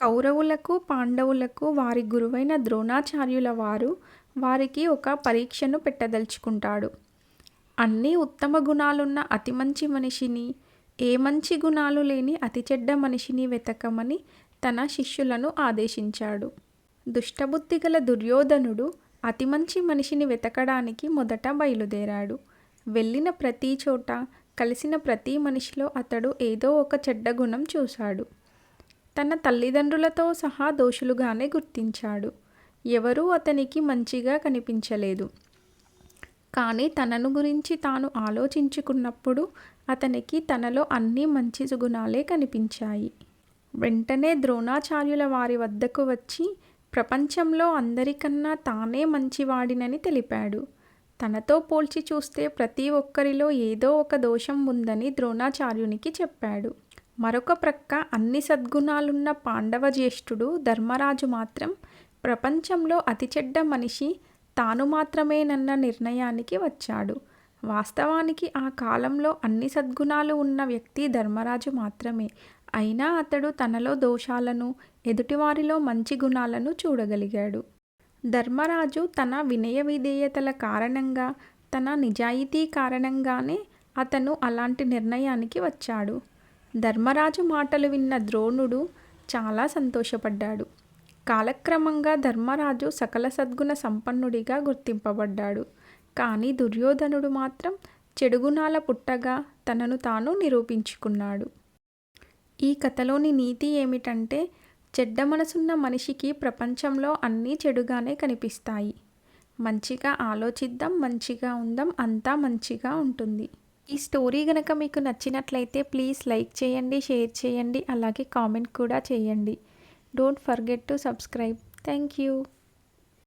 కౌరవులకు పాండవులకు వారి గురువైన ద్రోణాచార్యుల వారు వారికి ఒక పరీక్షను పెట్టదలుచుకుంటాడు. అన్ని ఉత్తమ గుణాలున్న అతి మంచి మనిషిని ఏ మంచి గుణాలు లేని అతి చెడ్డ మనిషిని వెతకమని తన శిష్యులను ఆదేశించాడు. దుష్టబుద్ధి గల దుర్యోధనుడు అతి మంచి మనిషిని వెతకడానికి మొదట బయలుదేరాడు. వెళ్ళిన ప్రతి చోట కలిసిన ప్రతి మనిషిలో అతడు ఏదో ఒక చెడ్డ గుణం చూశాడు. తన తల్లిదండ్రులతో సహా దోషులుగానే గుర్తించాడు. ఎవరూ అతనికి మంచిగా కనిపించలేదు. కానీ తనను గురించి తాను ఆలోచించుకున్నప్పుడు అతనికి తనలో అన్ని మంచి సుగుణాలే కనిపించాయి. వెంటనే ద్రోణాచార్యుల వారి వద్దకు వచ్చి ప్రపంచంలో అందరికన్నా తానే మంచివాడినని తెలిపాడు. తనతో పోల్చి చూస్తే ప్రతి ఒక్కరిలో ఏదో ఒక దోషం ఉందని ద్రోణాచార్యునికి చెప్పాడు. మరొక ప్రక్క అన్ని సద్గుణాలున్న పాండవ జ్యేష్ఠుడు ధర్మరాజు మాత్రం ప్రపంచంలో అతి చెడ్డ మనిషి తాను మాత్రమేనన్న నిర్ణయానికి వచ్చాడు. వాస్తవానికి ఆ కాలంలో అన్ని సద్గుణాలు ఉన్న వ్యక్తి ధర్మరాజు మాత్రమే. అయినా అతడు తనలో దోషాలను ఎదుటివారిలో మంచి గుణాలను చూడగలిగాడు. ధర్మరాజు తన వినయ విధేయతల కారణంగా తన నిజాయితీ కారణంగానే అతను అలాంటి నిర్ణయానికి వచ్చాడు. ధర్మరాజు మాటలు విన్న ద్రోణుడు చాలా సంతోషపడ్డాడు. కాలక్రమంగా ధర్మరాజు సకల సద్గుణ సంపన్నుడిగా గుర్తింపబడ్డాడు. కానీ దుర్యోధనుడు మాత్రం చెడుగుణాల పుట్టగా తనను తాను నిరూపించుకున్నాడు. ఈ కథలోని నీతి ఏమిటంటే చెడ్డ మనసున్న మనిషికి ప్రపంచంలో అన్నీ చెడుగానే కనిపిస్తాయి. మంచిగా ఆలోచిద్దాం మంచిగా ఉందాం అంతా మంచిగా ఉంటుంది. ఈ స్టోరీ కనుక మీకు నచ్చినట్లయితే ప్లీజ్ లైక్ చేయండి షేర్ చేయండి అలాగే కామెంట్ కూడా చేయండి. Don't forget to subscribe thank you